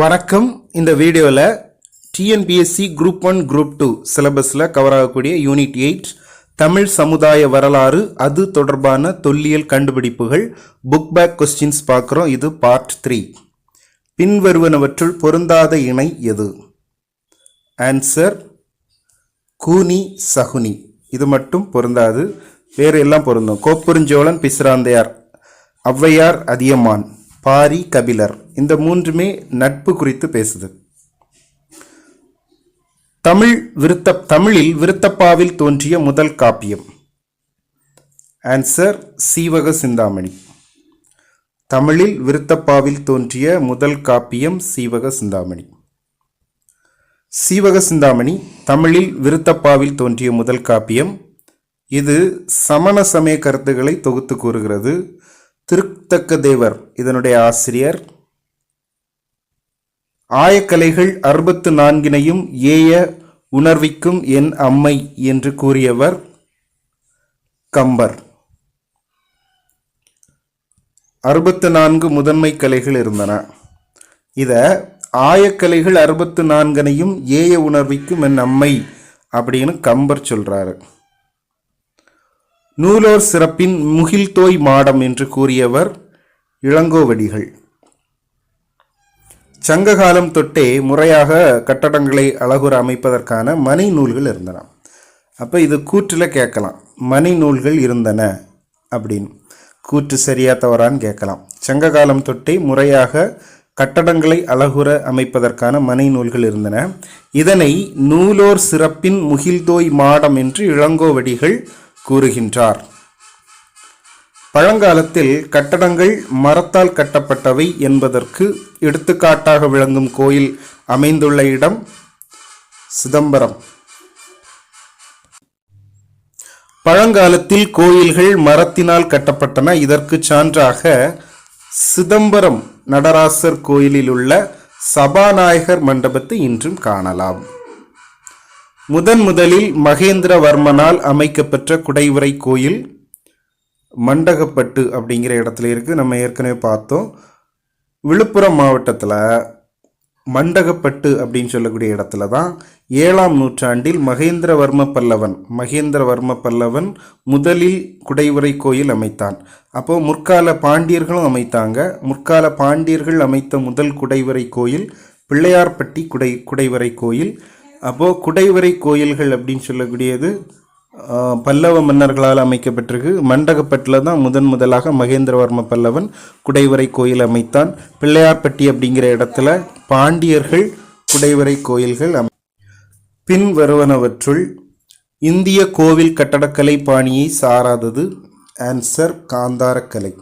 வணக்கம். இந்த வீடியோவில் TNPSC group one group two சிலபஸில் கவர் ஆகக்கூடிய யூனிட் எயிட் தமிழ் சமுதாய வரலாறு அது தொடர்பான தொல்லியல் கண்டுபிடிப்புகள் புக் பேக் கொஸ்டின்ஸ் பார்க்குறோம் இது பார்ட் த்ரீ பின்வருவனவற்றுள் பொருந்தாத இணை எது? ஆன்சர் கூனி சகுனி. இது மட்டும் பொருந்தாது. வேறு எல்லாம் பொருந்தும். கோப்பெருஞ்சோழன் பிசிராந்தையார் ஔவையார் அதியமான். பாரி கபிலர். இந்த மூன்றுமே நட்பு குறித்து பேசுது. தமிழ் விருத்த தமிழில் விருத்தப்பாவில் தோன்றிய முதல் காப்பியம். ஆன்சர் சீவக சிந்தாமணி. தமிழில் விருத்தப்பாவில் தோன்றிய முதல் காப்பியம் சீவக சிந்தாமணி. சீவக சிந்தாமணி தமிழில் விருத்தப்பாவில் தோன்றிய முதல் காப்பியம். இது சமண சமய கருத்துக்களை தொகுத்து கூறுகிறது. திருத்தக்க தேவர் இதனுடைய ஆசிரியர். ஆயக்கலைகள் அறுபத்து நான்கினையும் ஏய உணர்விக்கும் என் அம்மை என்று கூறியவர் கம்பர். அறுபத்து நான்கு முதன்மை கலைகள் இருந்தன. இத ஆயக்கலைகள் அறுபத்து நான்கனையும் ஏய உணர்விக்கும் என் அம்மை அப்படின்னு கம்பர் சொல்றாரு. நூலோர் சிறப்பின் முகில்தோய் மாடம் என்று கூறியவர் இளங்கோவடிகள். சங்க காலம் தொட்டே முறையாக கட்டடங்களை அழகுற அமைப்பதற்கான மனை நூல்கள் இருந்தன. அப்போ இது கூற்றில் கேட்கலாம். மனை நூல்கள் இருந்தன அப்படின்னு. கூற்று சரியா தவறான்னு கேட்கலாம். சங்க காலம் தொட்டே முறையாக கட்டடங்களை அழகுற அமைப்பதற்கான மனை நூல்கள் இருந்தன. இதனை நூலோர் சிறப்பின் முகில்தோய் மாடம் என்று இளங்கோவடிகள் கூறுகின்றார். பழங்காலத்தில் கட்டடங்கள் மரத்தால் கட்டப்பட்டவை என்பதற்கு எடுத்துக்காட்டாக விளங்கும் கோயில் அமைந்துள்ள இடம் சிதம்பரம். பழங்காலத்தில் கோயில்கள் மரத்தினால் கட்டப்பட்டன. இதற்கு சான்றாக சிதம்பரம் நடராசர் கோயிலில் உள்ள சபாநாயகர் மண்டபத்தை இன்றும் காணலாம். முதன் முதலில் மகேந்திரவர்மனால் அமைக்கப்பெற்ற குடைவரை கோயில் மண்டகப்பட்டு அப்படிங்கிற இடத்துல இருக்குது நம்ம ஏற்கனவே பார்த்தோம். விழுப்புரம் மாவட்டத்தில் மண்டகப்பட்டு அப்படின்னு சொல்லக்கூடிய இடத்துல தான் ஏழாம் நூற்றாண்டில் மகேந்திரவர்ம பல்லவன் மகேந்திரவர்ம பல்லவன் முதலில் குடைவரை கோயில் அமைத்தான். அப்போது முற்கால பாண்டியர்களும் அமைத்தாங்க. முற்கால பாண்டியர்கள் அமைத்த முதல் குடைவரை கோயில் பிள்ளையார்பட்டி குடை குடைவரை கோயில். அப்போது குடைவரை கோயில்கள் அப்படின்னு சொல்லக்கூடியது பல்லவ மன்னர்களால் அமைக்கப்பட்டிருக்கு. மண்டகப்பட்டில் தான் முதன் முதலாக மகேந்திரவர்ம பல்லவன் குடைவரை கோயில் அமைத்தான். பிள்ளையார்பட்டி அப்படிங்கிற இடத்துல பாண்டியர்கள் குடைவரை கோயில்கள் அமை பின் வருவனவற்றுள் இந்திய கோவில் கட்டடக்கலை பாணியை சாராதது ஆன்சர் காந்தாரக்கலை.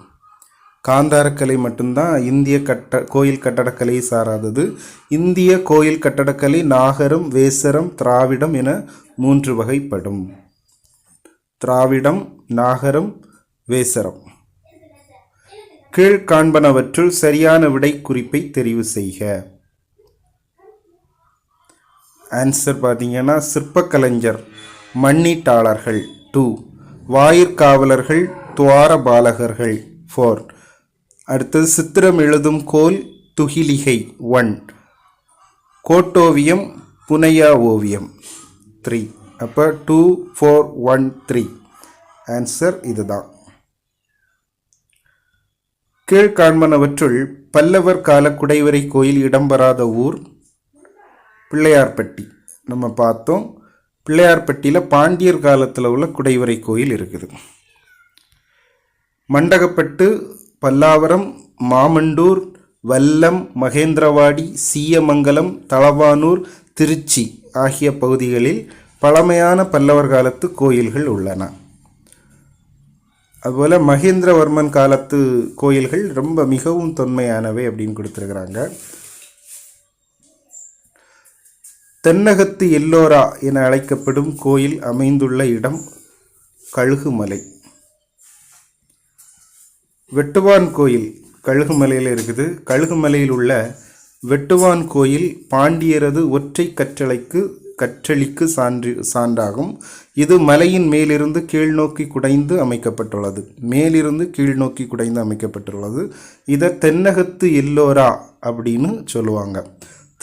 காந்தாரக்கலை மட்டும்தான் இந்திய கட்ட கோயில் கட்டடக்கலையை சாராதது. இந்திய கோயில் கட்டடக்கலை நாகரம் வேசரம் திராவிடம் என மூன்று வகைப்படும். திராவிடம் நாகரம் வேசரம். கீழ்காண்பனவற்றுள் சரியான விடை குறிப்பை தெரிவு செய்க. ஆன்சர் பார்த்தீங்கன்னா சிற்பக்கலைஞர் மண்ணீட்டாளர்கள் டூ வாயிற்காவலர்கள் துவாரபாலகர்கள் ஃபோர் அடுத்தது சித்திரம் எழுதும் கோல் துகிலிகை ஒன். கோட்டோவியம் புனையா ஓவியம் த்ரீ. அப்போ two four one three. Answer இதுதான். கீழ்காண்பனவற்றுள் பல்லவர் கால குடைவரை கோயில் இடம்பெறாத ஊர் பிள்ளையார்பட்டி. நம்ம பார்த்தோம் பிள்ளையார்பட்டியில் பாண்டியர் காலத்தில் உள்ள குடைவரை கோயில் இருக்குது. மண்டகப்பட்டு பல்லாவரம் மாமண்டூர் வல்லம் மகேந்திரவாடி சீயமங்கலம் தளவானூர் திருச்சி ஆகிய பகுதிகளில் பழமையான பல்லவர் காலத்து கோயில்கள் உள்ளன. அதுபோல் மகேந்திரவர்மன் காலத்து கோயில்கள் ரொம்ப மிகவும் தொன்மையானவை அப்படின்னு கொடுத்துருக்குறாங்க. தென்னகத்து எல்லோரா என அழைக்கப்படும் கோயில் அமைந்துள்ள இடம் கழுகுமலை. வெட்டுவான் கோயில் கழுகுமலையில் இருக்குது. கழுகுமலையில் உள்ள வெட்டுவான் கோயில் பாண்டியரது ஒற்றை கற்றளைக்கு கற்றளிக்கு சான்று சான்றாகும். இது மலையின் மேலிருந்து கீழ்நோக்கி குடைந்து அமைக்கப்பட்டுள்ளது. மேலிருந்து கீழ்நோக்கி குடைந்து அமைக்கப்பட்டுள்ளது. இதை தென்னகத்து எல்லோரா அப்படின்னு சொல்லுவாங்க.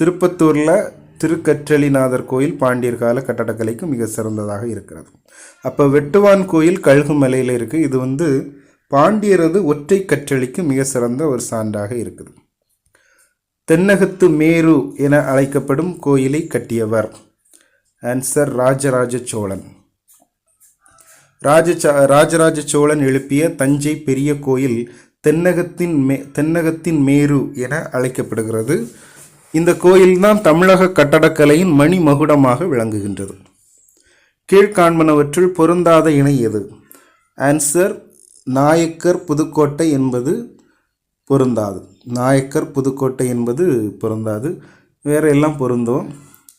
திருப்பத்தூரில் திருக்கற்றளிநாதர் கோயில் பாண்டியர் கால கட்டடக்கலைக்கு மிக சிறந்ததாக இருக்கிறது. அப்போ வெட்டுவான் கோயில் கழுகு மலையில் இருக்குது இது வந்து பாண்டியரது ஒற்றை கற்றளிக்கு மிக சிறந்த ஒரு சான்றாக இருக்குது. தென்னகத்து மேரு என அழைக்கப்படும் கோயிலை கட்டியவர் ஆன்சர் ராஜராஜ சோழன். ராஜ ராஜராஜ சோழன் எழுப்பிய தஞ்சை பெரிய கோயில் தென்னகத்தின் மே தென்னகத்தின் மேரு என அழைக்கப்படுகிறது. இந்த கோயில்தான் தமிழக கட்டடக்கலையின் மணிமகுடமாக விளங்குகின்றது. கீழ்காண்பனவற்றுள் பொருந்தாத இணை எது? ஆன்சர் நாயக்கர் புதுக்கோட்டை என்பது பொருந்தாது. நாயக்கர் புதுக்கோட்டை என்பது பொருந்தாது. வேற எல்லாம் பொருந்தும்.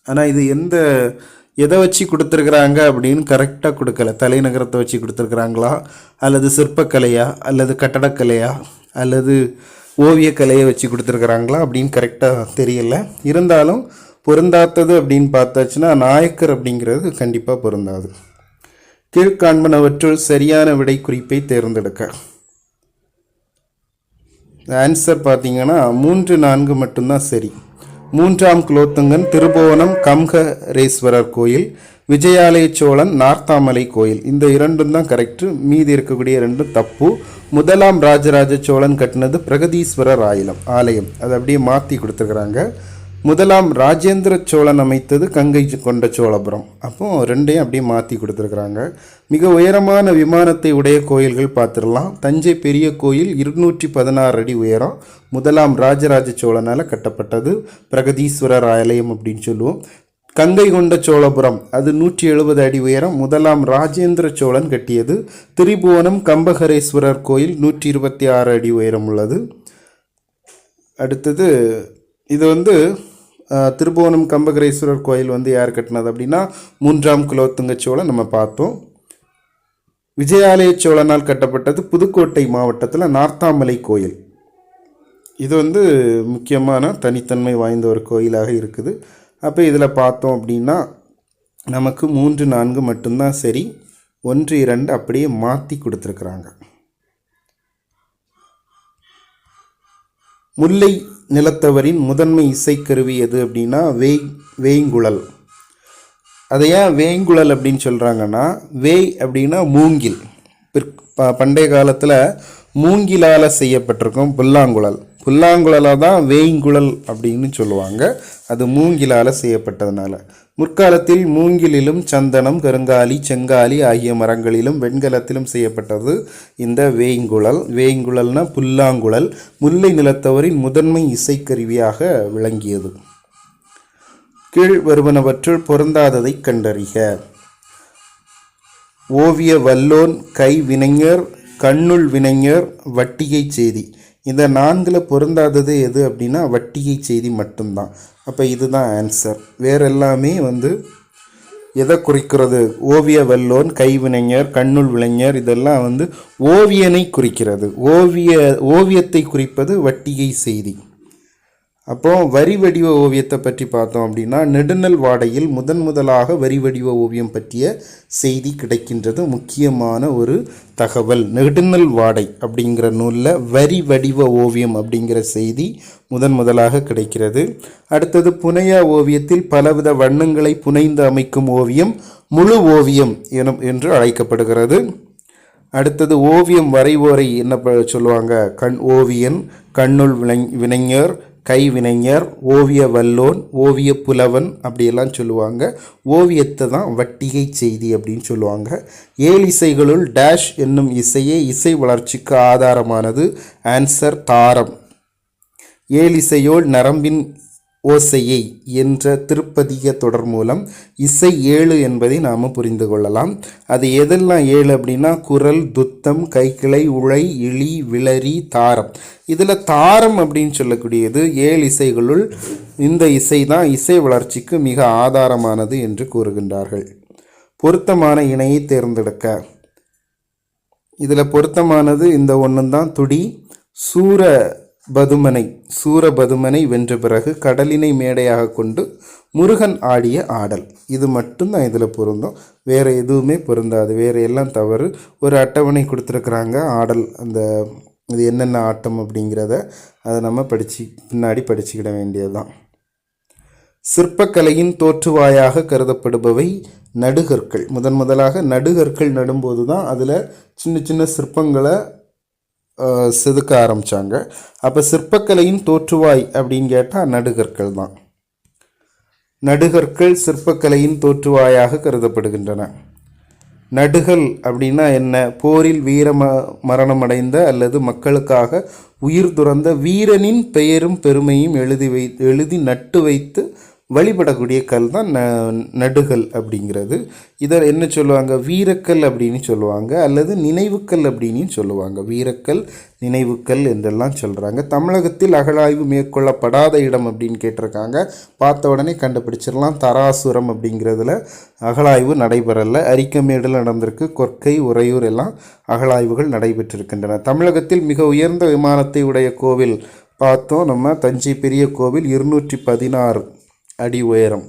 ஆனால் இது எந்த எதை வச்சு கொடுத்துருக்குறாங்க அப்படின்னு கரெக்டாக கொடுக்கல. தலைநகரத்தை வச்சு கொடுத்துருக்குறாங்களா? அல்லது சிற்பக்கலையா? அல்லது கட்டடக்கலையா? அல்லது ஓவியக்கலையை வச்சு கொடுத்துருக்குறாங்களா அப்படின்னு கரெக்டாக தெரியல. இருந்தாலும் பொருந்தாத்தது அப்படின்னு பார்த்தாச்சுன்னா நாயக்கர் அப்படிங்கிறது கண்டிப்பாக பொருந்தாது. கீழ்காண்பனவற்றுள் சரியான விடை குறிப்பை தேர்ந்தெடுக்க ஆன்சர் பார்த்தீங்கன்னா மூன்று நான்கு மட்டும்தான் சரி. மூன்றாம் குலோத்துங்கன் திருபுவனம் கம்ஹரேஸ்வரர் கோயில் விஜயாலய சோழன் நார்த்தாமலை கோயில். இந்த இரண்டும் தான் கரெக்டு மீதி இருக்கக்கூடிய ரெண்டும் தப்பு. முதலாம் ராஜராஜ சோழன் கட்டினது பிரகதீஸ்வரர் ஆயிலம் ஆலயம். அதை அப்படியே மாற்றி கொடுத்துருக்குறாங்க. முதலாம் ராஜேந்திர சோழன் அமைத்தது கங்கை கொண்ட சோழபுரம். அப்போ ரெண்டையும் அப்படியே மாற்றி கொடுத்துருக்குறாங்க. மிக உயரமான விமானத்தை உடைய கோயில்கள் பார்த்துடலாம். தஞ்சை பெரிய கோயில் இருநூற்றி பதினாறு அடி உயரம். முதலாம் ராஜராஜ சோழனால் கட்டப்பட்டது. பிரகதீஸ்வரர் ஆலயம் அப்படின்னு சொல்லுவோம். கங்கை கொண்ட சோழபுரம் அது நூற்றி எழுபது அடி உயரம். முதலாம் ராஜேந்திர சோழன் கட்டியது. திரிபுவனம் கம்பகரேஸ்வரர் கோயில் நூற்றி இருபத்தி ஆறு அடி உயரம் உள்ளது. அடுத்தது இது வந்து திருபுவனம் கம்பகரேஸ்வரர் கோயில் வந்து யார் கட்டினது அப்படின்னா மூன்றாம் குலோத்துங்க சோழன் நம்ம பார்த்தோம். விஜயாலய சோழனால் கட்டப்பட்டது புதுக்கோட்டை மாவட்டத்தில் நார்த்தாமலை கோயில். இது வந்து முக்கியமான தனித்தன்மை வாய்ந்த ஒரு கோயிலாக இருக்குது. அப்போ இதில் பார்த்தோம் அப்படின்னா நமக்கு மூன்று நான்கு மட்டும்தான் சரி ஒன்று இரண்டு அப்படியே மாற்றி கொடுத்துருக்குறாங்க. முல்லை நிலத்தவரின் முதன்மை இசைக்கருவி எது அப்படின்னா வேய் வேய்ங்குழல். அதை ஏன் வேய்ங்குழல் அப்படின்னு சொல்கிறாங்கன்னா வேய் அப்படின்னா மூங்கில். பிற் ப- பண்டைய காலத்தில் மூங்கிலால் செய்யப்பட்டிருக்கும் புல்லாங்குழல். புல்லாங்குழலாக தான் வேய்ங்குழல் அப்படின்னு சொல்லுவாங்க. அது மூங்கிலால் செய்யப்பட்டதுனால. முற்காலத்தில் மூங்கிலிலும் சந்தனம் கருங்காலி செங்காலி ஆகிய மரங்களிலும் வெண்கலத்திலும் செய்யப்பட்டது. இந்த வேய்ங்குழல் வேய்ங்குழல்னா புல்லாங்குழல் முல்லை நிலத்தவரின் முதன்மை இசைக்கருவியாக விளங்கியது. கீழ் வருவனவற்றுள் பொருந்தாததை கண்டறிக. ஓவிய வல்லோன் கை வினைஞர் கண்ணுள் வினைஞர் வட்டிகை செய்தி. இந்த நான்கில் பொருந்தாதது எது அப்படின்னா வட்டிகை செய்தி மட்டும்தான். அப்போ இதுதான் ஆன்சர் வேற எல்லாமே வந்து எதை குறிக்கிறது? ஓவிய வல்லோன் கைவினைஞர் கண்ணுள் விளைஞர் இதெல்லாம் வந்து ஓவியனை குறிக்கிறது. ஓவிய ஓவியத்தை குறிப்பது வட்டிகை செய்தி. அப்போ வரி வடிவ ஓவியத்தை பற்றி பார்த்தோம் அப்படின்னா நெடுநல் வாடையில் முதன் முதலாக வரி வடிவ ஓவியம் பற்றிய செய்தி கிடைக்கின்றது. முக்கியமான ஒரு தகவல் நெடுநல் வாடை அப்படிங்கிற நூலில் வரி வடிவ ஓவியம் அப்படிங்கிற செய்தி முதன் முதலாக கிடைக்கிறது. அடுத்தது புனையா ஓவியத்தில் பலவித வண்ணங்களை புனைந்து அமைக்கும் ஓவியம் முழு ஓவியம் எனும் என்று அழைக்கப்படுகிறது. அடுத்தது ஓவியம் வரைவோரை என்ன ப- சொல்லுவாங்க? கண் ஓவியன் கண்ணுள் வினை வினைஞர் கைவினைஞர் ஓவிய வல்லோன் ஓவிய புலவன் அப்படியெல்லாம் சொல்லுவாங்க. ஓவியத்தை தான் வட்டிகை செய்தி அப்படின்னு சொல்லுவாங்க. ஏழு இசைகளுள் டேஷ் என்னும் இசையே இசை வளர்ச்சிக்கு ஆதாரமானது. ஆன்சர் தாரம். ஏழிசையோள் நரம்பின் ஓசையை என்ற திருப்பதிக தொடர் மூலம் இசை ஏழு என்பதை நாம் புரிந்து கொள்ளலாம். அது எதெல்லாம் ஏழு அப்படின்னா குரல் துத்தம் கைக்கிளை உழை இழி விளரி தாரம். இதில் தாரம் அப்படின்னு சொல்லக்கூடியது ஏழு இசைகளுள் இந்த இசை தான் இசை வளர்ச்சிக்கு மிக ஆதாரமானது என்று கூறுகின்றார்கள். பொருத்தமான இணையை தேர்ந்தெடுக்க. இதில் பொருத்தமானது இந்த ஒன்று தான் துடி சூர பதுமனை சூரபதுமனை வென்ற பிறகு கடலினை மேடையாக கொண்டு முருகன் ஆடிய ஆடல். இது மட்டும்தான் இதில் பொருந்தும். வேறு எதுவுமே பொருந்தாது. வேறு எல்லாம் தவறு. ஒரு அட்டவணை கொடுத்துருக்குறாங்க. ஆடல் அந்த இது என்னென்ன ஆட்டம் அப்படிங்கிறத அதை நம்ம படித்து பின்னாடி படிச்சுக்கிட வேண்டியதுதான். சிற்பக்கலையின் தோற்றுவாயாக கருதப்படுபவை நடுகற்கள். முதன் முதலாக நடுகற்கள் நடும்போது தான் அதில் சின்ன சின்ன சிற்பங்களை செதுக்க ஆரம்பித்தாங்க அப்போ சிற்பக்கலையின் தோற்றுவாய் அப்படின்னு கேட்டால் நடுகற்கள் தான். நடுகற்கள் சிற்பக்கலையின் தோற்றுவாயாக கருதப்படுகின்றன. நடுகள் அப்படின்னா என்ன? போரில் வீர ம மரணமடைந்த அல்லது மக்களுக்காக உயிர் துறந்த வீரனின் பெயரும் பெருமையும் எழுதி வை எழுதி நட்டு வைத்து வழிபடக்கூடிய கல் தான் ந நடுகல் அப்படிங்கிறது. இதை என்ன சொல்லுவாங்க? வீரக்கல் அப்படின்னு சொல்லுவாங்க. அல்லது நினைவுக்கல் அப்படின்னு சொல்லுவாங்க. வீரக்கல் நினைவுக்கல் என்றெல்லாம் சொல்கிறாங்க தமிழகத்தில் அகழாய்வு மேற்கொள்ளப்படாத இடம் அப்படின்னு கேட்டிருக்காங்க. பார்த்த உடனே கண்டுபிடிச்சிடலாம். தராசுரம் அப்படிங்கிறதுல அகழாய்வு நடைபெறலை. அரிக்கமேடில் நடந்திருக்கு. கொற்கை உறையூர் எல்லாம் அகழாய்வுகள் நடைபெற்றிருக்கின்றன. தமிழகத்தில் மிக உயர்ந்த விமானத்தை உடைய கோவில் பார்த்தோம். நம்ம தஞ்சை பெரிய கோவில் இருநூற்றி பதினாறு அடி உயரம்.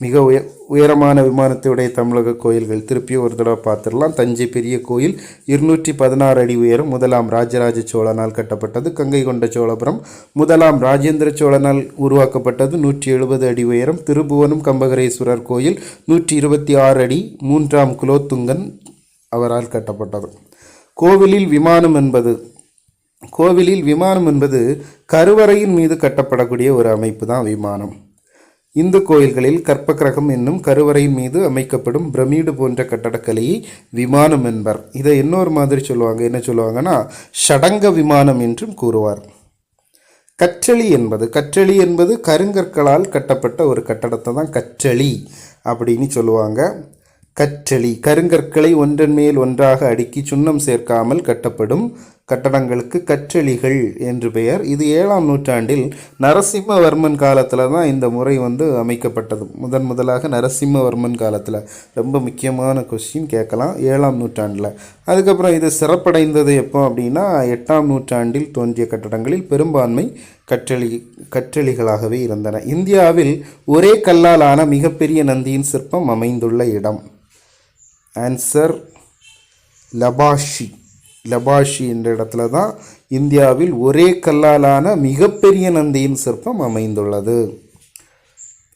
மிக உய உயரமான விமானத்தையுடைய தமிழக கோயில்கள். திருப்பி ஒரு தடவை பார்த்துடலாம். தஞ்சை பெரிய கோயில் இருநூற்றி பதினாறு அடி உயரம். முதலாம் ராஜராஜ சோழனால் கட்டப்பட்டது. கங்கை கொண்ட சோழபுரம். முதலாம் ராஜேந்திர சோழனால் உருவாக்கப்பட்டது. நூற்றி எழுபது அடி உயரம். திருபுவனம் கம்பகரேஸ்வரர் கோயில் நூற்றி இருபத்தி ஆறு அடி மூன்றாம் குலோத்துங்கன் அவரால் கட்டப்பட்டது. கோவிலில் விமானம் என்பது கோவிலில் விமானம் என்பது கருவறையின் மீது கட்டப்படக்கூடிய ஒரு அமைப்பு தான் விமானம். இந்து கோயில்களில் கற்பக்கிரகம் என்னும் கருவறையின் மீது அமைக்கப்படும் பிரமிடு போன்ற கட்டடக்கலையை விமானம் என்பர். இதை இன்னொரு மாதிரி சொல்லுவாங்க. என்ன சொல்லுவாங்கன்னா ஷடங்க விமானம் என்றும் கூறுவார். கற்றளி என்பது கற்றளி என்பது கருங்கற்களால் கட்டப்பட்ட ஒரு கட்டடத்தை தான் கற்றளி அப்படின்னு சொல்லுவாங்க. கற்றளி கருங்கற்களை ஒன்றன் மேல் ஒன்றாக அடுக்கி சுண்ணம் சேர்க்காமல் கட்டப்படும் கட்டடங்களுக்கு கற்றளிகள் என்று பெயர். இது ஏழாம் நூற்றாண்டில் நரசிம்மவர்மன் காலத்தில் தான் இந்த முறை வந்து அமைக்கப்பட்டது. முதன் முதலாக நரசிம்மவர்மன் காலத்தில். ரொம்ப முக்கியமான கொஸ்டின் கேட்கலாம் ஏழாம் நூற்றாண்டில். அதுக்கப்புறம் இது சிறப்படைந்தது எப்போ அப்படின்னா எட்டாம் நூற்றாண்டில் தோன்றிய கட்டடங்களில் பெரும்பான்மை கற்றளி கற்றளிகளாகவே இருந்தன. இந்தியாவில் ஒரே கல்லாலான மிகப்பெரிய நந்தியின் சிற்பம் அமைந்துள்ள இடம். ஆன்சர் லபாஷி லபாஷி என்ற இடத்துல தான் இந்தியாவில் ஒரே கல்லாலான மிகப்பெரிய நந்தியின் சிற்பம் அமைந்துள்ளது.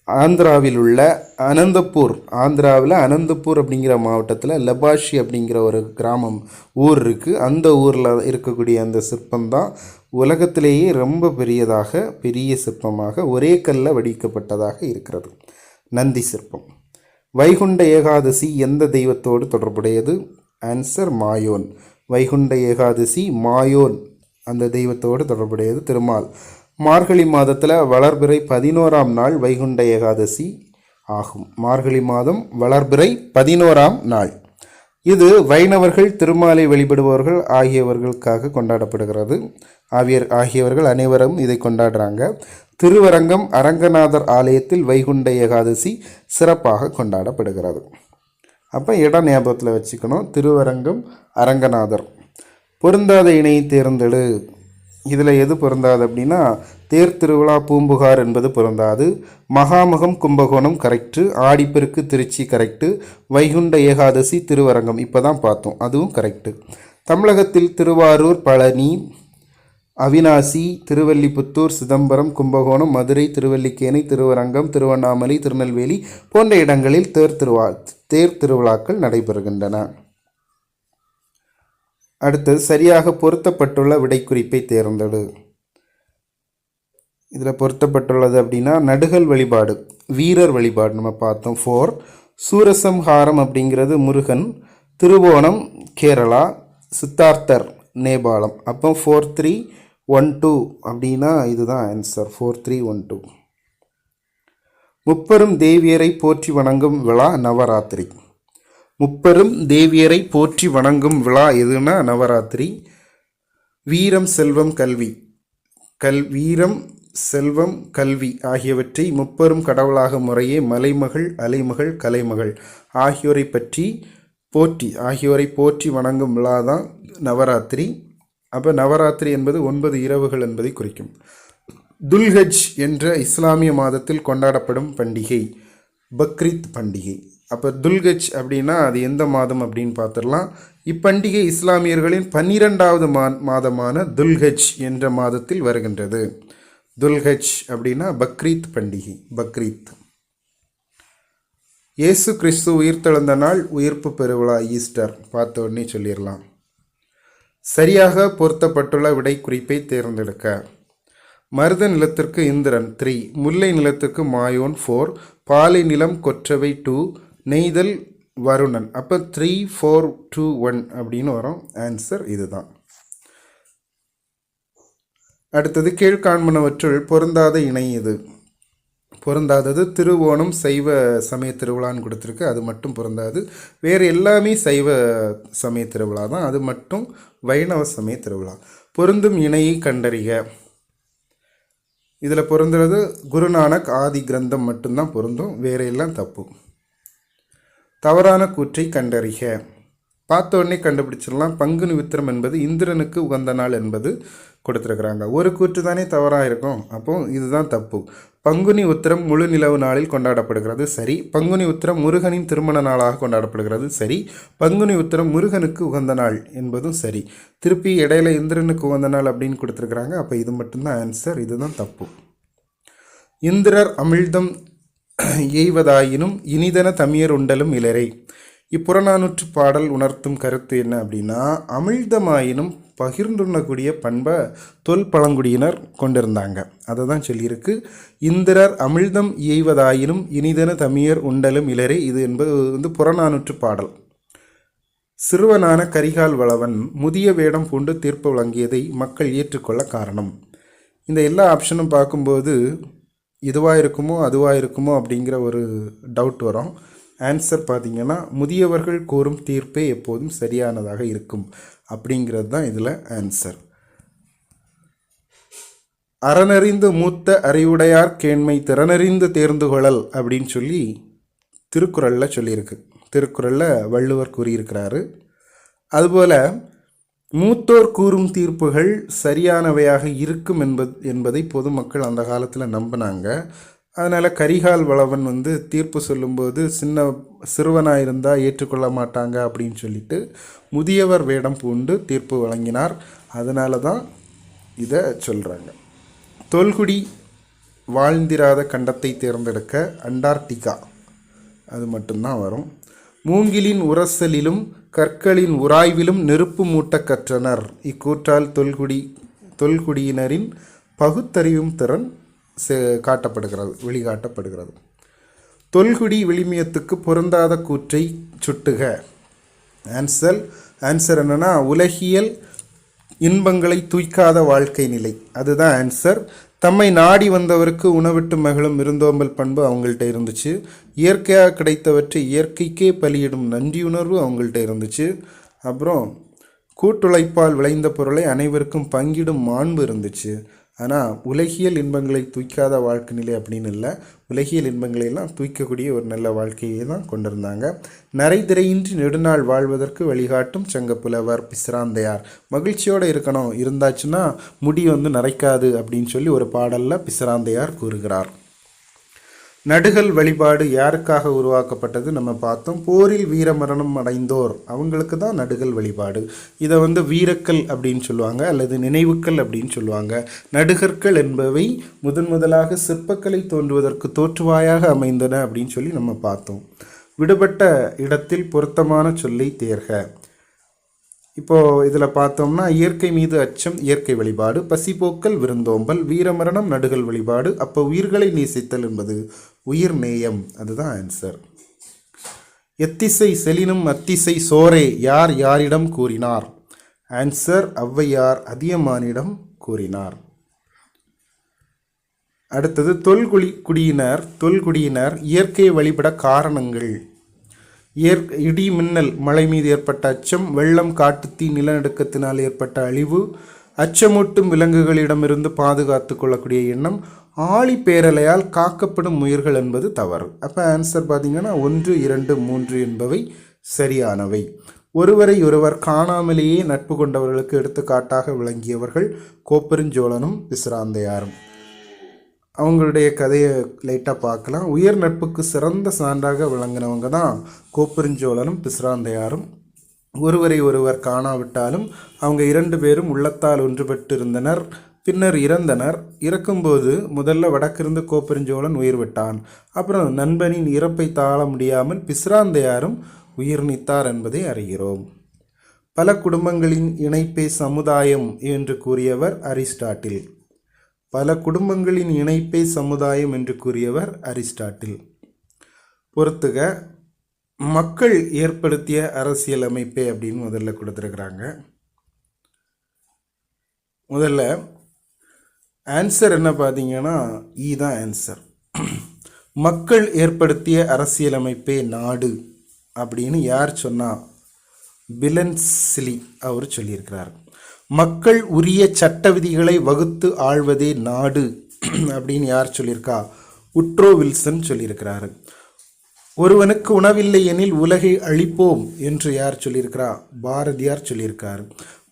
ஆந்திராவில் உள்ள அனந்தப்பூர் ஆந்திராவில் அனந்தப்பூர் அப்படிங்கிற மாவட்டத்தில் லபாஷி அப்படிங்கிற ஒரு கிராமம் ஊர் இருக்குது அந்த ஊரில் இருக்கக்கூடிய அந்த சிற்பம் தான் உலகத்திலேயே ரொம்ப பெரியதாக பெரிய சிற்பமாக ஒரே கல்ல வடிக்கப்பட்டதாக இருக்கிறது. நந்தி சிற்பம். வைகுண்ட ஏகாதசி எந்த தெய்வத்தோடு தொடர்புடையது? ஆன்சர் மாயோன். வைகுண்ட ஏகாதசி மாயோன் அந்த தெய்வத்தோடு தொடர்புடையது திருமால். மார்கழி மாதத்தில் வளர்பிறை பதினோராம் நாள் வைகுண்ட ஏகாதசி ஆகும். மார்கழி மாதம் வளர்பிறை பதினோராம் நாள். இது வைணவர்கள் திருமாலை வழிபடுபவர்கள் ஆகியவர்களுக்காக கொண்டாடப்படுகிறது. ஆவியர் ஆகியவர்கள் அனைவரும் இதை கொண்டாடுறாங்க. திருவரங்கம் அரங்கநாதர் ஆலயத்தில் வைகுண்ட ஏகாதசி சிறப்பாக கொண்டாடப்படுகிறது. அப்போ இடம் ஞாபகத்தில் வச்சுக்கணும். திருவரங்கம் அரங்கநாதர். பொருந்தாத இணையை தேர்ந்தெடு. இதில் எது பொருந்தாது அப்படின்னா தேர் திருவிழா பூம்புகார் என்பது பொருந்தாது. மகாமகம் கும்பகோணம் கரெக்டு ஆடிப்பெருக்கு திருச்சி கரெக்டு வைகுண்ட ஏகாதசி திருவரங்கம் இப்போ தான் பார்த்தோம். அதுவும் கரெக்டு தமிழகத்தில் திருவாரூர் பழனி அவினாசி திருவல்லிபுத்தூர் சிதம்பரம் கும்பகோணம் மதுரை திருவல்லிக்கேணி திருவரங்கம் திருவண்ணாமலை திருநெல்வேலி போன்ற இடங்களில் தேர் திருவா தேர் திருவிழாக்கள் நடைபெறுகின்றன. அடுத்தது சரியாக பொருத்தப்பட்டுள்ள விடைக்குறிப்பை தேர்ந்தெடு. இதில் பொருத்தப்பட்டுள்ளது அப்படின்னா நடுகல் வழிபாடு வீரர் வழிபாடு நம்ம பார்த்தோம். ஃபோர் சூரசம்ஹாரம் அப்படிங்கிறது முருகன் திருவோணம் கேரளா சித்தார்த்தர் நேபாளம். அப்போ ஃபோர் த்ரீ ஒன் டூ அப்படின்னா இதுதான் answer four three one two முப்பெரும் தேவியரை போற்றி வணங்கும் விழா நவராத்திரி. முப்பெரும் தேவியரை போற்றி வணங்கும் விழா எதுனா நவராத்திரி. வீரம் செல்வம் கல்வி. கல் வீரம் செல்வம் கல்வி ஆகியவற்றை முப்பெரும் கடவுளாக முறையே மலைமகள் அலைமகள் கலைமகள் ஆகியோரை பற்றி போற்றி ஆகியோரை போற்றி வணங்கும் விழா தான் நவராத்திரி. அப்போ நவராத்திரி என்பது ஒன்பது இரவுகள் என்பதை குறிக்கும். துல்ஹஜ் என்ற இஸ்லாமிய மாதத்தில் கொண்டாடப்படும் பண்டிகை பக்ரீத் பண்டிகை. அப்போ துல்கஜ் அப்படின்னா அது எந்த மாதம் அப்படின்னு பார்த்துடலாம். இப்பண்டிகை இஸ்லாமியர்களின் பன்னிரெண்டாவது மா மாதமான துல்ஹஜ் என்ற மாதத்தில் வருகின்றது. துல்ஹஜ் அப்படின்னா பக்ரீத் பண்டிகை பக்ரீத். இயேசு கிறிஸ்து உயிர்த்தெழுந்த நாள் உயிர்ப்பு பெருவிழா ஈஸ்டர். பார்த்த உடனே சொல்லிடலாம். சரியாக பொருத்தப்பட்டுள்ள விடை குறிப்பை தேர்ந்தெடுக்க. மருத நிலத்திற்கு இந்திரன் த்ரீ முல்லை நிலத்திற்கு மாயோன் ஃபோர் பாலை நிலம் கொற்றவை டூ நெய்தல் வருணன். அப்போ த்ரீ ஃபோர் டூ ஒன் அப்படின்னு வரும். ஆன்சர் இதுதான். அடுத்தது கீழ்காண்பனவற்றுள் பொருந்தாத இணை இது. பொருந்தாதது திருவோணம் சைவ சமய திருவிழான்னு கொடுத்துருக்கு. அது மட்டும் பொருந்தாது. வேறு எல்லாமே சைவ சமய திருவிழா தான் அது மட்டும் வைணவ சமய திருவிழா. பொருந்தும் இணையை கண்டறிக. இதில் பொருந்துறது குருநானக் ஆதி கிரந்தம் மட்டும்தான் பொருந்தும் வேற எல்லாம் தப்பு. தவறான கூற்றை கண்டறிக. பார்த்த உடனே கண்டுபிடிச்சிடலாம். பங்குனி உத்திரம் என்பது இந்திரனுக்கு உகந்த நாள் என்பது கொடுத்துருக்குறாங்க. ஒரு கூற்று தானே தவறாக இருக்கும் அப்போ இதுதான் தப்பு. பங்குனி உத்திரம் முழு நிலவு நாளில் கொண்டாடப்படுகிறது. சரி. பங்குனி உத்திரம் முருகனின் திருமண நாளாக கொண்டாடப்படுகிறது. சரி. பங்குனி உத்திரம் முருகனுக்கு உகந்த நாள் என்பதும் சரி. திருப்பி இடையில இந்திரனுக்கு உகந்த நாள் அப்படின்னு கொடுத்துருக்குறாங்க. அப்போ இது மட்டும்தான் ஆன்சர் இதுதான் தப்பு. இந்திரர் அமிழ்தம் எய்வதாயினும் இனிதன தமியர் உண்டலும் இலரை. இப்புறநானூற்று பாடல் உணர்த்தும் கருத்து என்ன அப்படின்னா அமிழ்தமாயினும் பகிர்ந்துண்ணக்கூடிய பண்பை தொல் பழங்குடியினர் கொண்டிருந்தாங்க. அதை தான் சொல்லியிருக்கு. இந்திரர் அமிழ்தம் இயைவதாயினும் இனிதன தமியர் உண்டலும் இலரை. இது என்பது வந்து புறநானூற்று பாடல். சிறுவனான கரிகால் வளவன் முதிய வேடம் பூண்டு தீர்ப்பு வழங்கியதை மக்கள் ஏற்றுக்கொள்ள காரணம். இந்த எல்லா ஆப்ஷனும் பார்க்கும்போது இதுவாக இருக்குமோ அதுவாக இருக்குமோ அப்படிங்கிற ஒரு டவுட் வரும். ஆன்சர் பார்த்திங்கன்னா முதியவர்கள் கூறும் தீர்ப்பே எப்போதும் சரியானதாக இருக்கும். அப்படிங்கிறது தான் இதில் ஆன்சர் அறனறிந்து மூத்த அறிவுடையார் கேண்மை திறனறிந்து தேர்ந்து கொள்ளல் அப்படின்னு சொல்லி திருக்குறளில் சொல்லியிருக்கு. திருக்குறளில் வள்ளுவர் கூறியிருக்கிறாரு. அதுபோல் மூத்தோர் கூறும் தீர்ப்புகள் சரியானவையாக இருக்கும் என்பது என்பதை பொதுமக்கள் அந்த காலத்தில் நம்பினாங்க. அதனால் கரிகால் வளவன் வந்து தீர்ப்பு சொல்லும்போது சின்ன சிறுவனாக இருந்தால் ஏற்றுக்கொள்ள மாட்டாங்க அப்படின்னு சொல்லிட்டு முதியவர் வேடம் பூண்டு தீர்ப்பு வழங்கினார். அதனால தான் இதை சொல்கிறாங்க தொல்குடி வாழ்ந்திராத கண்டத்தை தேர்ந்தெடுக்க அண்டார்டிகா. அது மட்டும்தான் வரும். மூங்கிலின் உரசலிலும் கற்களின் உராய்விலும் நெருப்பு மூட்டக் கற்றனர். இக்கூற்றால் தொல்குடி தொல்குடியினரின் பகுத்தறியும் திறன் காட்டப்படுகிறது வெளிகாட்டப்படுகிறது. தொல்குடி விளிமியத்துக்கு பொருந்தாத கூற்றை சுட்டுக. ஆன்சர் ஆன்சர் என்னென்னா உலகியல் இன்பங்களை தூய்க்காத வாழ்க்கை நிலை. அதுதான் ஆன்சர் தம்மை நாடி வந்தவருக்கு உணவிட்டு மகிழும் விருந்தோம்பல் பண்பு அவங்கள்ட்ட இருந்துச்சு. இயற்கையாக கிடைத்தவற்றை இயற்கைக்கே பலியிடும் நன்றியுணர்வு அவங்கள்ட்ட இருந்துச்சு. அப்புறம் கூட்டுழைப்பால் விளைந்த பொருளை அனைவருக்கும் பங்கிடும் மாண்பு இருந்துச்சு. ஆனால் உலகியல் இன்பங்களை தூய்க்காத வாழ்க்கை நிலை அப்படின்னு இல்லை. உலகியல் இன்பங்களை எல்லாம் தூய்க்கக்கூடிய ஒரு நல்ல வாழ்க்கையை தான் கொண்டிருந்தாங்க. நரைதிரையின்றி நெடுநாள் வாழ்வதற்கு வழிகாட்டும் சங்கப்புலவர் பிசிராந்தையார். மகிழ்ச்சியோடு இருக்கணும். இருந்தாச்சுன்னா முடி வந்து நரைக்காது அப்படின்னு சொல்லி ஒரு பாடலில் பிசிராந்தையார் கூறுகிறார். நடுகள் வழிபாடு யாருக்காக உருவாக்கப்பட்டது நம்ம பார்த்தோம். போரில் வீரமரணம் அடைந்தோர். அவங்களுக்கு தான் நடுகள் வழிபாடு. இதை வந்து வீரக்கல் அப்படின்னு சொல்லுவாங்க அல்லது நினைவுக்கல் அப்படின்னு சொல்லுவாங்க. நடுகற்கள் என்பவை முதன் முதலாக சிற்பக்கலை தோன்றுவதற்கு தோற்றுவாயாக அமைந்தன அப்படின்னு சொல்லி நம்ம பார்த்தோம். விடுபட்ட இடத்தில் பொருத்தமான சொல்லை தேர்க. இப்போ இதில் பார்த்தோம்னா இயற்கை மீது அச்சம் இயற்கை வழிபாடு. பசிபோக்கல் விருந்தோம்பல் வீரமரணம் நடுகள் வழிபாடு. அப்போ உயிர்களை நேசித்தல் என்பது உயிர் நேயம். அதுதான் ஆன்சர் எத்திசை செலினும் அத்திசை சோரே யார் யாரிடம் கூறினார்? ஆன்சர் ஔவையார் அதியமானிடம் கூறினார். அடுத்தது தொல்குடி குடியினர் தொல்குடியினர் இயற்கையை வழிபட காரணங்கள். இயற் இடி மின்னல் மழை மீது ஏற்பட்ட அச்சம் வெள்ளம் காட்டுத்தீ நிலநடுக்கத்தினால் ஏற்பட்ட அழிவு அச்சமூட்டும் விலங்குகளிடமிருந்து பாதுகாத்து கொள்ளக்கூடிய எண்ணம் ஆழி பேரலையால் காக்கப்படும் உயிர்கள் என்பது தவறு. அப்போ ஆன்சர் பார்த்திங்கன்னா ஒன்று இரண்டு மூன்று என்பவை சரியானவை. ஒருவரை ஒருவர் காணாமலேயே நட்பு கொண்டவர்களுக்கு எடுத்துக்காட்டாக விளங்கியவர்கள் கோப்பெருஞ்சோழனும் விசிராந்தையாரும். அவங்களுடைய கதையை லைட்டாக பார்க்கலாம். உயர் நட்புக்கு சிறந்த சான்றாக விளங்கினவங்க தான் கோப்பெருஞ்சோழனும் பிசிராந்தையாரும் ஒருவரை ஒருவர் காணாவிட்டாலும் அவங்க இரண்டு பேரும் உள்ளத்தால் ஒன்றுபட்டு இருந்தனர் பின்னர் இறந்தனர். இறக்கும்போது முதல்ல வடக்கிருந்து கோப்பெருஞ்சோழன் உயிர் விட்டான் அப்புறம் நண்பனின் இறப்பை தாழ முடியாமல் பிஸ்ராந்தையாரும் உயிர் நீத்தார் என்பதை அறிகிறோம். பல குடும்பங்களின் இணைப்பே சமுதாயம் என்று கூறியவர் அரிஸ்டாட்டில். பல குடும்பங்களின் இணைப்பே சமுதாயம் என்று கூறியவர் அரிஸ்டாட்டில். பொறுத்துக மக்கள் ஏற்படுத்திய அரசியல் அமைப்பே அப்படின்னு முதல்ல கொடுத்துருக்குறாங்க. முதல்ல ஆன்சர் என்ன பார்த்தீங்கன்னா இ e தான் ஆன்சர் மக்கள் ஏற்படுத்திய அரசியலமைப்பே நாடு அப்படின்னு யார் சொன்னா பிலன்சிலி அவர் சொல்லியிருக்கிறார். மக்கள் உரிய சட்ட விதிகளை வகுத்து ஆழ்வதே நாடு அப்படின்னு யார் சொல்லியிருக்கா உட்ரோ வில்சன் சொல்லியிருக்கிறாரு. ஒருவனுக்கு உணவில்லை எனில் உலகை அழிப்போம் என்று யார் சொல்லியிருக்கிறா பாரதியார் சொல்லியிருக்கார்.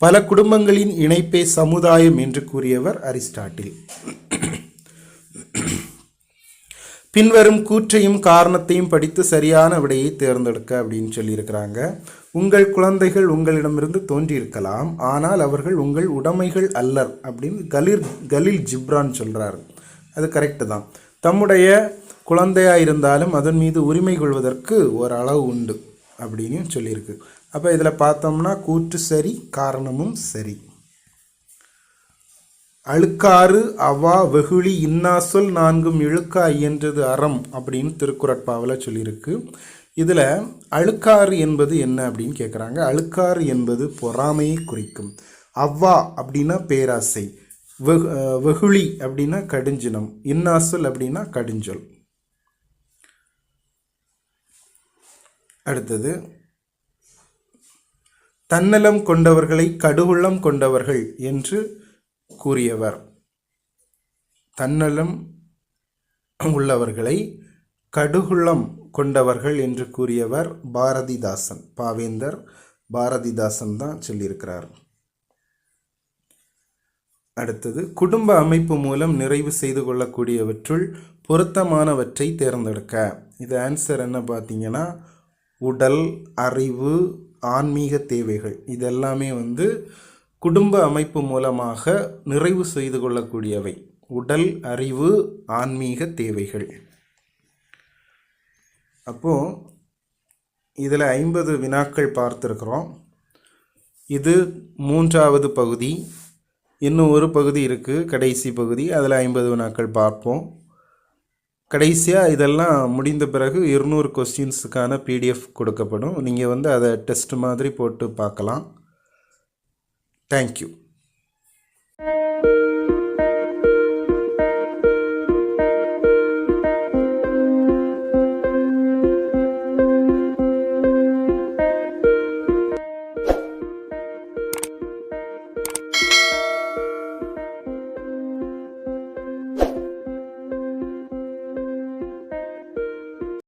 பல குடும்பங்களின் இணைப்பே சமுதாயம் என்று கூறியவர் அரிஸ்டாட்டில். பின்வரும் கூற்றையும் காரணத்தையும் படித்து சரியான விடையை தேர்ந்தெடுக்க அப்படின்னு சொல்லியிருக்கிறாங்க. உங்கள் குழந்தைகள் உங்களிடமிருந்து தோன்றியிருக்கலாம். ஆனால் அவர்கள் உங்கள் உடைமைகள் அல்லர் அப்படின்னு கலீர் கலில் ஜிப்ரான் சொல்கிறார் அது கரெக்டு தான். தம்முடைய குழந்தையாக இருந்தாலும் அதன் மீது உரிமை கொள்வதற்கு ஒரு அளவு உண்டு அப்படின்னு சொல்லியிருக்கு. அப்போ இதில் பார்த்தோம்னா கூற்று சரி காரணமும் சரி. அழுக்காறு அவா வெகுளி இன்னாசொல் நான்கும் இழுக்கா இயன்றது அறம் அப்படின்னு திருக்குறட்பாவில் சொல்லியிருக்கு. இதில் அழுக்காறு என்பது என்ன அப்படின்னு கேட்குறாங்க அழுக்காறு என்பது பொறாமையை குறிக்கும். அவ்வா அப்படின்னா பேராசை. வெகு வெகுளி அப்படின்னா கடுஞ்சினம். இன்னாசொல் அப்படின்னா கடுஞ்சொல். அடுத்தது தன்னலம் கொண்டவர்களை கடுவுள்ளம் கொண்டவர்கள் என்று கூறியவர். தன்னலம் உள்ளவர்களை கடுகுள்ளம் கொண்டவர்கள் என்று கூறியவர் பாரதிதாசன் பாவேந்தர் பாரதிதாசன் தான் சொல்லியிருக்கிறார். அடுத்தது குடும்ப அமைப்பு மூலம் நிறைவு செய்து கொள்ளக்கூடியவற்றுள் பொருத்தமானவற்றை தேர்ந்தெடுக்க. இது ஆன்சர் என்ன பார்த்தீங்கன்னா உடல் அறிவு ஆன்மீக தேவைகள். இதெல்லாமே வந்து குடும்ப அமைப்பு மூலமாக நிறைவு செய்து கொள்ளக்கூடியவை. உடல் அறிவு ஆன்மீக தேவைகள். அப்போது இதில் ஐம்பது வினாக்கள் பார்த்துருக்குறோம். இது மூன்றாவது பகுதி. இன்னும் ஒரு பகுதி இருக்குது கடைசி பகுதி. அதில் ஐம்பது வினாக்கள் பார்ப்போம். கடைசியாக இதெல்லாம் முடிந்த பிறகு இருநூறு கொஸ்டின்ஸுக்கான பிடிஎஃப் கொடுக்கப்படும். நீங்கள் வந்து அதை டெஸ்ட் மாதிரி போட்டு பார்க்கலாம். தேங்க்யூ